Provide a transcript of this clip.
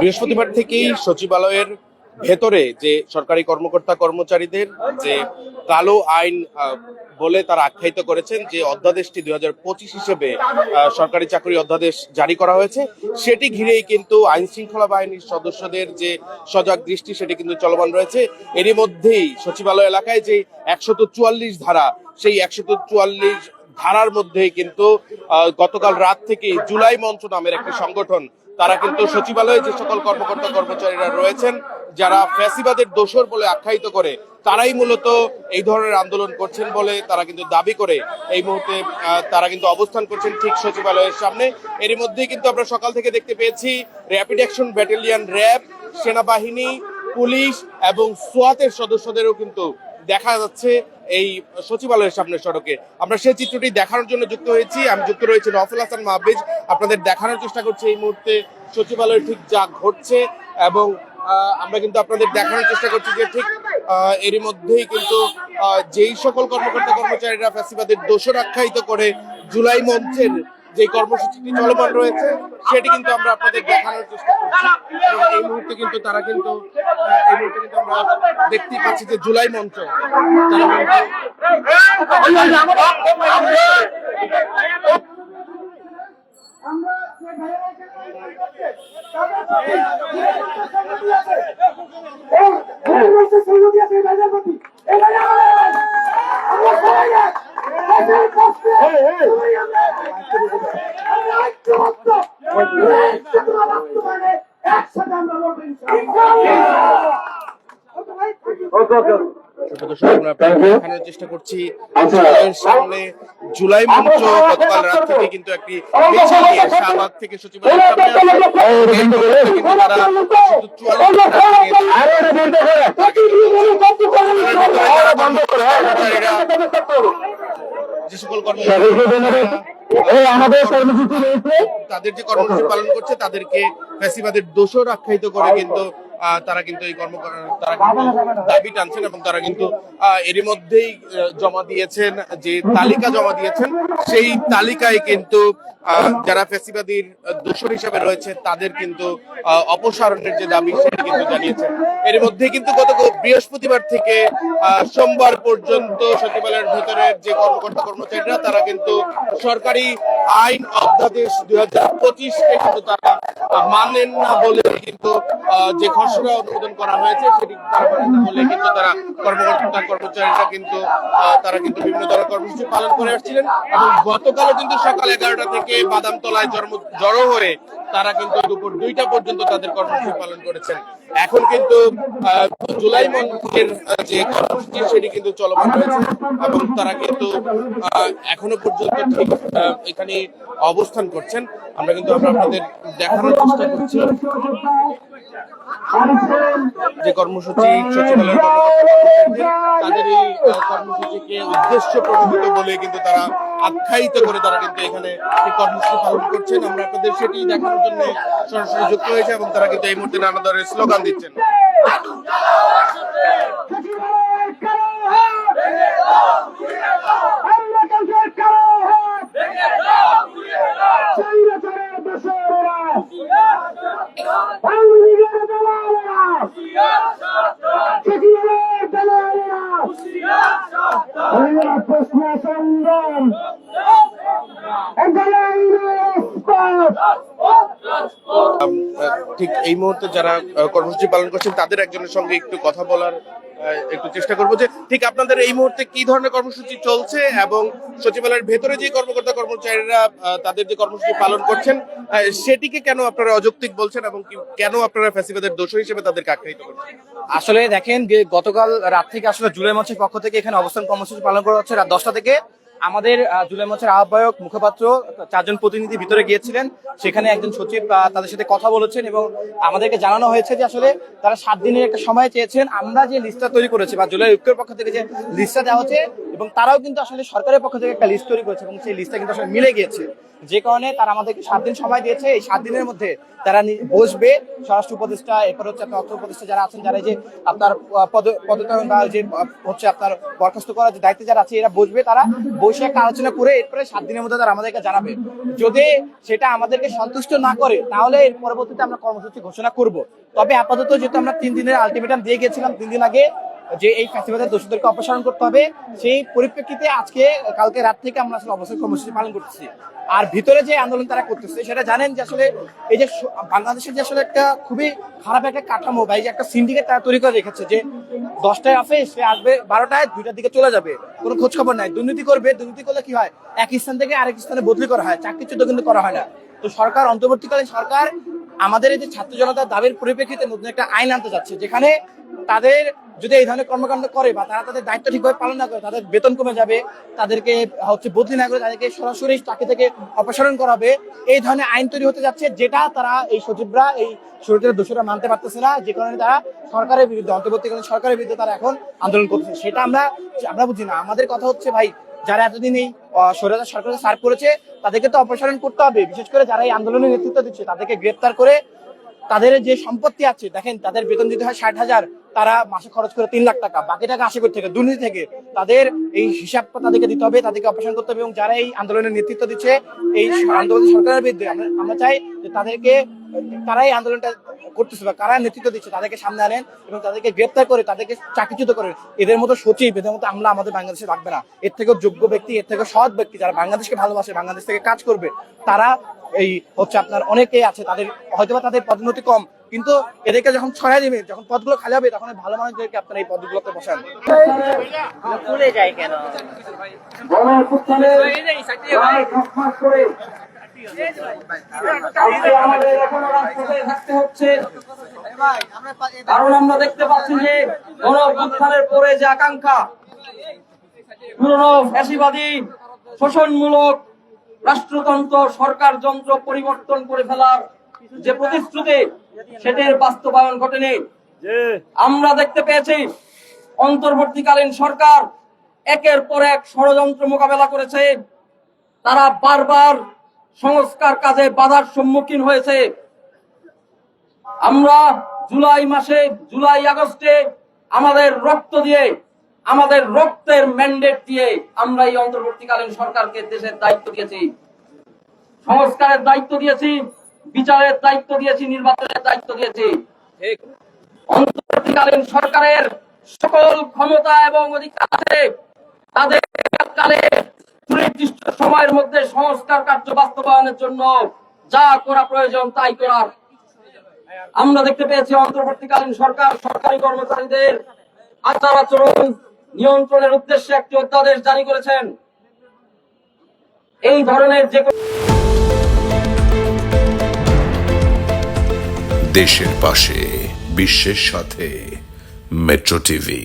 বৃহস্পতিবার থেকেই সচিবালয়ের ভেতরে যে সরকারি কর্মকর্তা কর্মচারীদের যে কালো আইন বলে তারা আখ্যায়িত করেছেন যে অধ্যাদেশটি দুই হাজার পঁচিশ হিসেবে সরকারি চাকরি অধ্যাদেশ জারি করা হয়েছে, সেটি ঘিরেই কিন্তু আইন শৃঙ্খলা বাহিনীর সদস্যদের যে সজাগ দৃষ্টি, সেটি কিন্তু চলমান রয়েছে। এরই মধ্যেই সচিবালয় এলাকায় যে একশত চুয়াল্লিশ ধারা, সেই একশত চুয়াল্লিশ ধারার মধ্যেই কিন্তু গতকাল রাত থেকে জুলাই মঞ্চ নামের একটি সংগঠন তারা কিন্তু সচিবালয়ে যে সকল কর্মকর্তা কর্মচারীরা রয়েছেন যারা ফ্যাসিবাদের দোষর বলে আখ্যায়িত করে তারাই মূলত এই ধরনের আন্দোলন করছেন বলে তারা কিন্তু দাবি করে। এই মুহূর্তে তারা কিন্তু অবস্থান করছেন ঠিক সচিবালয়ের সামনে। এরই মধ্যেই কিন্তু আমরা সকাল থেকে দেখতে পেয়েছি র্যাপিড অ্যাকশন ব্যাটালিয়ন র্যাব সেনাবাহিনী পুলিশ এবং সোয়াতের সদস্যদেরও কিন্তু দেখা যাচ্ছে এই সচিবালয়ের সামনের সড়কে। আমরা সেই চিত্রটি দেখানোর জন্য যুক্ত হয়েছি। আমি যুক্ত রয়েছি নফল হাসান মাহবিজ আপনাদের দেখানোর চেষ্টা করছি এই মুহূর্তে সচিবালয়ে ঠিক যা ঘটছে এবং আমরা কিন্তু আপনাদের দেখানোর চেষ্টা করছি যে ঠিক এরই মধ্যেই কিন্তু যেই সকল কর্মকর্তা কর্মচারীরা ফ্যাসিবাদের দোষর আখ্যায়িত করে জুলাই মঞ্চের যে কর্মসূচিটি চলমান রয়েছে, সেটি কিন্তু আমরা আপনাদের দেখানোর চেষ্টা করছি। এই মুহূর্তে কিন্তু তারা কিন্তু এই মুহূর্তে কিন্তু আমরা দেখতেই পাচ্ছি যে জুলাই মঞ্চ, তারা কিন্তু একসাথে আমরা লড়বো ইনশাআল্লাহ। ছোট ছোট আমরা আপনাদের দেখানোর চেষ্টা করছি। সামনে জুলাই মঞ্চ গতকাল রাত থেকে কিন্তু একটি মিছিল নিয়ে শাহবাগ থেকে সচিবালয়ের সামনে আসে। এই মুহূর্তে কিন্তু তারা শুধু চুয়াল্লিশ ধারা নিয়ে যে সকল কর্মচারীরা আমাদের তাদের যে কর্মসূচি পালন করছে তাদেরকে ফ্যাসিবাদের দোষর আখ্যায়িত করে কিন্তু তারা কিন্তু এই কর্ম তারা কিন্তু দাবি টানছেন এবং তারা কিন্তু এরই মধ্যেই জমা দিয়েছেন যে তালিকা জমা দিয়েছেন সেই তালিকায় কিন্তু যারা ফ্যাসিবাদীর দোষর হিসেবে রয়েছে তাদের কিন্তু অপসারণের যে দাবি সেটি কিন্তু জানিয়েছেন। এর মধ্যে কিন্তু গত বৃহস্পতিবার থেকে সোমবার পর্যন্ত সচিবালয়ের ভেতরের যে কর্মকর্তা কর্মচারীরা তারা কিন্তু সরকারি আইন অধ্যাদেশ দুই হাজার পঁচিশকে কিন্তু তারা মানেন না বলে কিন্তু আহ, খসড়া অনুমোদন করা হয়েছে, সেটি বলে কিন্তু তারা কর্মকর্তা কর্মচারীরা কিন্তু তারা কিন্তু বিভিন্ন ধরনের কর্মসূচি পালন করে আসছিলেন। এবং গতকালও কিন্তু সকাল এগারোটা থেকে বাদামতলায় জন্ম জড়ো হয়ে তারা কিন্তু দুপুর দুইটা পর্যন্ত তাদের কর্মসূচি পালন করেছেন। এখন কিন্তু জুলাই মঞ্চের যে কর্মসূচি, সেটি কিন্তু চলমান রয়েছে। এবং তারা কিন্তু এখনও পর্যন্ত ঠিক এখানে অবস্থান করছেন। আমরা কিন্তু আমরা আপনাদের দেখানোর চেষ্টা করছি। যে কর্মসূচি সচিবালয়ের তাদের এই কর্মসূচিকে উদ্দেশ্য প্রণোদিত বলে কিন্তু তারা আখ্যায়িত করে তারা কিন্তু এখানে এই কর্মসূচি পালন করছেন। আমরা আপনাদের সেটি দেখানোর জন্য সরাসরি যুক্ত হয়েছে এবং তারা কিন্তু এই মুহূর্তে নানা ধরনের স্লোগান দিচ্ছেন প্রশ্ন সংগ্রাম আম, আহ, ঠিক এই মুহূর্তে যারা কর্মসূচি পালন করছেন, তাদের একজনের সঙ্গে একটু কথা বলার একটু চেষ্টা করব যে ঠিক আপনাদের এই মুহূর্তে কি ধরনের কর্মসূচি চলছে এবং সচিবালয়ের ভেতরে যে কর্মকর্তা কর্মচারীরা তাদের যে কর্মসূচি পালন করছেন সেটিকে কেন আপনারা অযৌক্তিক বলছেন এবং কেন আপনারা ফ্যাসিবাদের দোষ হিসেবে তাদেরকে আখ্যায়িত করছেন? আসলে দেখেন গতকাল রাত থেকে আসলে জুলাই মঞ্চের পক্ষ থেকে এখানে অবস্থান কর্মসূচি পালন করা হচ্ছে, রাত দশটা থেকে। আমাদের জুলাই মঞ্চের আহ্বায়ক, মুখপাত্র, চারজন প্রতিনিধি ভিতরে গিয়েছিলেন। সেখানে একজন সচিব তাদের সাথে কথা বলেছেন এবং আমাদেরকে জানানো হয়েছে যে আসলে তারা সাত দিনের একটা সময় চেয়েছেন। আমরা যে লিস্টটা তৈরি করেছি বা জুলাই ঐক্যের পক্ষ থেকে যে লিস্টটা দেওয়া হচ্ছে এবং তারাও কিন্তু আসলে সরকারের পক্ষ থেকে একটা লিস্ট তৈরি করেছে এবং সেই লিস্টটা কিন্তু আসলে মিলে গিয়েছে। যে কারণে তারা আমাদেরকে সাত দিন সময় দিয়েছে। এই সাত দিনের মধ্যে তারা বসবে। স্বরাষ্ট্র উপদেষ্টা এরপর হচ্ছে আপনার অর্থ উপদেষ্টা যারা আছেন যারা যে আপনার আহ, পদ বা যে হচ্ছে আপনার বরখাস্ত করার যে দায়িত্বে যারা আছে এরা বসবে। তারা বসে একটা আলোচনা করে এরপরে সাত দিনের মধ্যে তারা আমাদেরকে জানাবে। যদি সেটা আমাদেরকে সন্তুষ্ট না করে তাহলে এর পরবর্তীতে আমরা কর্মসূচি ঘোষণা করব। তবে আপাতত যেহেতু আমরা তিন দিনের আলটিমেটাম দিয়ে গেছিলাম তিন দিন আগে যে এই ফেস্টিভ্যালের দোষীদেরকে অপসারণ করতে হবে, সেই পরিপ্রেক্ষিতে আজকে, কালকে রাত থেকে আমরা আসলে অবসর কর্মসূচি পালন করতেছি আর ভিতরে যে আন্দোলন তারা করতেছে, সেটা জানেন যে আসলে এই যে বাংলাদেশের যে আসলে একটা খুবই খারাপ একটা কাঠামো বা এই যে একটা সিন্ডিকেট তারা তৈরি করে রেখেছে যে দশটায় আসে সে আসবে বারোটায়, দুইটার দিকে চলে যাবে, কোনো খোঁজ খবর নাই। দুর্নীতি করবে, দুর্নীতি করলে কি হয়? এক স্থান থেকে আরেক স্থানে বদলি করা হয় চাকরিচ্যুত কিন্তু করা হয় না। তো সরকার, অন্তর্বর্তীকালীন সরকার আমাদের এই যে ছাত্র জনতার দাবির পরিপ্রেক্ষিতে নতুন একটা আইন আনতে যাচ্ছে, যেখানে তাদের যদি এই ধরনের কর্মকাণ্ড করে বা তারা তাদের দায়িত্ব ঠিকভাবে পালন না করে, তাদের বেতন কমে যাবে, তাদেরকে হচ্ছে বদলি না করে তাদেরকে সরাসরি চাকরি থেকে অপসারণ করা হবে এই ধরনের আইন তৈরি হতে যাচ্ছে, যেটা তারা এই সচিবরা, এই সরকারের দোষরা মানতে পারতেছে না, যে কারণে তারা সরকারের বিরুদ্ধে, অন্তর্বর্তীকালীন সরকারের বিরুদ্ধে তারা এখন আন্দোলন করছে। সেটা আমরা আমরা বুঝি না। আমাদের কথা হচ্ছে, ভাই যারা এতদিন এই সরকার সরকারকে সার্ভ করেছে, তাদেরকে তো অপসারণ করতে হবে। বিশেষ করে যারা এই আন্দোলনের নেতৃত্ব দিচ্ছে, তাদেরকে গ্রেপ্তার করে তাদের যে সম্পত্তি আছে, দেখেন তাদের বেতন দিতে হয় ষাট হাজার, তারা মাসে খরচ করে তিন লাখ টাকা, বাকি টাকা আশি আসে থেকে, দুর্নীতি থেকে, তাদের এই হিসাব তাদেরকে দিতে হবে, তাদেরকে অপারেশন করতে হবে এবং যারা এই আন্দোলনের নেতৃত্ব দিচ্ছে, এই আন্দোলন সরকারের বিরুদ্ধে আমরা চাই যে তাদেরকে তারাই আন্দোলনটা করতেছে বা কারা নেতৃত্ব দিচ্ছে তাদেরকে সামনে আনেন এবং তাদেরকে গ্রেপ্তার করে তাদেরকে চাকরিচ্যুত করেন এদের মতো সচিব এদের মতো আমলা আমাদের বাংলাদেশে রাখবে না। এর থেকেও যোগ্য ব্যক্তি এর থেকে সৎ ব্যক্তি যারা বাংলাদেশকে ভালোবাসে বাংলাদেশ থেকে কাজ করবে তারা এই হচ্ছে আপনার অনেকেই আছে তাদের হয়তোবা তাদের পদোন্নতি কম কিন্তু এদেরকে যখন ছড়াই দিবে যখন পদগুলো খালি হবে তখন ভালো মানুষদেরকে আপনারা এই পদগুলোতে বসান। যায় কেন? কারণ আমরা দেখতে পাচ্ছি যে গণঅভ্যুত্থানের পরে যে আকাঙ্ক্ষা পুরনো ফ্যাসিবাদী শোষণমূলক রাষ্ট্রতন্ত্র সরকার যন্ত্র পরিবর্তন করে ফেলার যে প্রতিশ্রুতি সেটির বাস্তবায়ন ঘটেনি আমরা দেখতে পেয়েছি, অন্তর্বর্তীকালীন সরকার একের পর এক ষড়যন্ত্র মোকাবেলা করেছে। তারা বারবার সংস্কার কাজে বাধার সম্মুখীন হয়েছে। আমরা জুলাই মাসে জুলাই আগস্টে আমাদের রক্ত দিয়ে আমাদের রক্তের ম্যান্ডেট দিয়ে আমরা এই অন্তর্বর্তীকালীন সরকারকে দেশের দায়িত্ব দিয়েছি। সংস্কারের দায়িত্ব দিয়েছি বিচারের দায়িত্ব দিয়েছি নির্বাচনের দায়িত্ব দিয়েছি। অন্তর্বর্তীকালীন সরকারের সকল ক্ষমতা এবং অধিকার আছে। তাদের কালে সুনির্দিষ্ট সময়ের মধ্যে সংস্কার কার্য বাস্তবায়নের জন্য যা করা প্রয়োজন তাই করার। আমরা দেখতে পেয়েছি, অন্তর্বর্তীকালীন সরকার, সরকারি কর্মচারীদের আচার আচরণ নিয়ন্ত্রণের উদ্দেশ্যে একটি অধ্যাদেশ জারি করেছেন। এই ধরনের যে দেশের পাশে, বিশ্বের সাথে, মেট্রো টিভি।